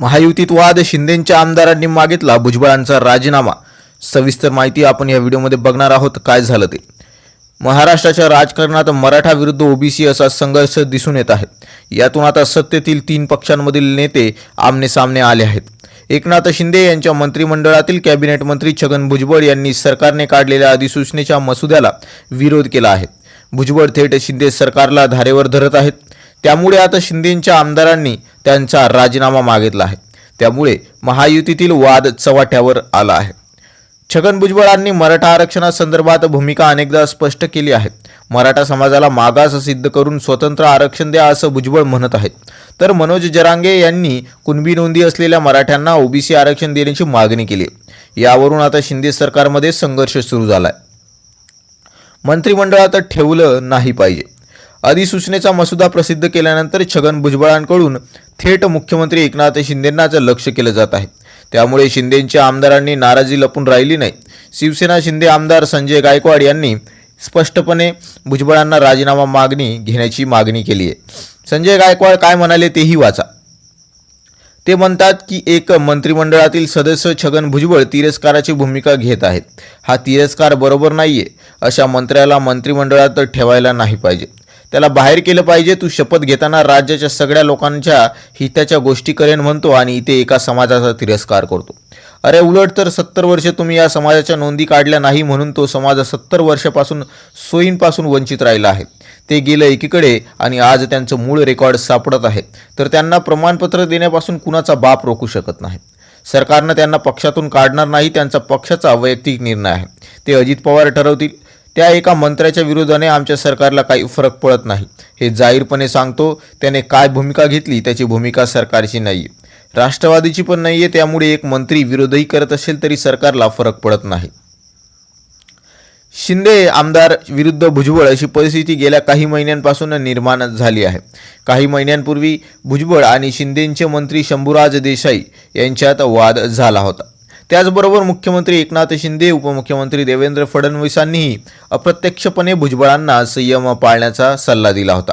महायुतीत वाद शिंदेंच्या आमदारांनी मागितला भुजबळांचा राजीनामा. सविस्तर माहिती आपण या व्हिडिओमध्ये बघणार आहोत काय झालं ते. महाराष्ट्राच्या राजकारणात मराठा विरुद्ध ओबीसी असा संघर्ष दिसून येत आहे. यातून आता सत्तेतील तीन पक्षांमधील नेते आमने सामने आले आहेत. एकनाथ शिंदे यांच्या मंत्रिमंडळातील कॅबिनेट मंत्री छगन भुजबळ यांनी सरकारने काढलेल्या अधिसूचनेच्या मसुद्याला विरोध केला आहे. भुजबळ थेट शिंदे सरकारला धारेवर धरत आहेत. त्यामुळे आता शिंदेंच्या आमदारांनी त्यांचा राजीनामा मागितला आहे. त्यामुळे महायुतीतील वाद चव्हाट्यावर आला आहे. छगन भुजबळांनी मराठा आरक्षणासंदर्भात भूमिका अनेकदा स्पष्ट केली आहे. मराठा समाजाला मागास सिद्ध करून स्वतंत्र आरक्षण द्या असं भुजबळ म्हणत आहेत तर मनोज जरांगे यांनी कुणबी नोंदी असलेल्या मराठ्यांना ओबीसी आरक्षण देण्याची मागणी केली आहे. यावरून आता शिंदे सरकारमध्ये संघर्ष सुरू झाला आहे मंत्रिमंडळात ठेवलं नाही पाहिजे. अधिसूचनेचा मसुदा प्रसिद्ध केल्यानंतर छगन भुजबळांकडून थेट मुख्यमंत्री एकनाथ शिंदेंनाच लक्ष केलं जात आहे. त्यामुळे शिंदेंच्या आमदारांनी नाराजी लपून राहिली नाही. शिवसेना शिंदे आमदार संजय गायकवाड यांनी स्पष्टपणे भुजबळांना राजीनामा मागणी घेण्याची मागणी केली आहे. संजय गायकवाड काय म्हणाले तेही वाचा. ते म्हणतात की एक मंत्रिमंडळातील सदस्य छगन भुजबळ तिरस्काराची भूमिका घेत आहेत. हा तिरस्कार बरोबर नाहीये अशा मंत्र्याला मंत्रिमंडळात ठेवायला नाही पाहिजे. त्याला बाहेर केलं पाहिजे. तू शपथ घेताना राज्याच्या सगळ्या लोकांच्या हिताच्या गोष्टी करेन म्हणतो आणि इथे एका समाजाचा तिरस्कार करतो. अरे उलट तर सत्तर वर्ष तुम्ही या समाजाच्या नोंदी काढल्या नाही म्हणून तो समाज सत्तर वर्षापासून सोयींपासून वंचित राहिला आहे. ते गेलं एकीकडे आणि आज त्यांचं मूळ रेकॉर्ड सापडत आहे. तर त्यांना प्रमाणपत्र देण्यापासून कुणाचा बाप रोखू शकत नाही. सरकारनं त्यांना पक्षातून काढणार नाही त्यांचा पक्षाचा वैयक्तिक निर्णय आहे. ते अजित पवार ठरवतील. त्या एका मंत्र्याच्या विरोधाने आमच्या सरकारला काही फरक पडत नाही. हे जाहीरपणे सांगतो त्याने काय भूमिका घेतली त्याची भूमिका सरकारची नाही आहे राष्ट्रवादीची पण नाही आहे त्यामुळे एक मंत्री विरोधही करत असेल तरी सरकारला फरक पडत नाही. शिंदे आमदार विरुद्ध भुजबळ अशी परिस्थिती गेल्या काही महिन्यांपासून निर्माण झाली आहे. काही महिन्यांपूर्वी भुजबळ आणि शिंदेंचे मंत्री शंभूराज देसाई यांच्यात वाद झाला होता. त्याचबरोबर मुख्यमंत्री एकनाथ शिंदे उपमुख्यमंत्री देवेंद्र फडणवीसांनीही अप्रत्यक्षपणे भुजबळांना संयम पाळण्याचा सल्ला दिला होता.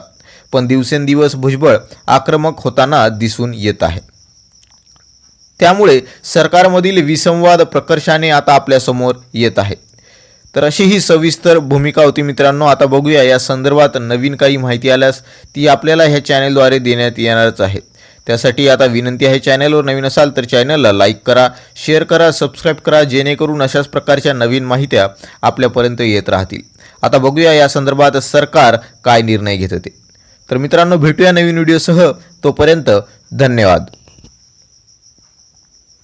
पण दिवसेंदिवस भुजबळ आक्रमक होताना दिसून येत आहे. त्यामुळे सरकारमधील विसंवाद प्रकर्षाने आता आपल्यासमोर येत आहे. तर अशी ही सविस्तर भूमिका होती मित्रांनो आता बघूया. या संदर्भात नवीन काही माहिती आल्यास ती आपल्याला ह्या चॅनेलद्वारे देण्यात येणारच आहे. त्यासाठी आता विनंती आहे चॅनलवर नवीन असाल तर चॅनलला लाईक करा शेअर करा सबस्क्राईब करा जेणेकरून अशाच प्रकारच्या नवीन माहित्या आपल्यापर्यंत येत राहतील. आता बघूया या संदर्भात सरकार काय निर्णय घेतं ते तर मित्रांनो भेटूया नवीन व्हिडिओसह. तोपर्यंत धन्यवाद.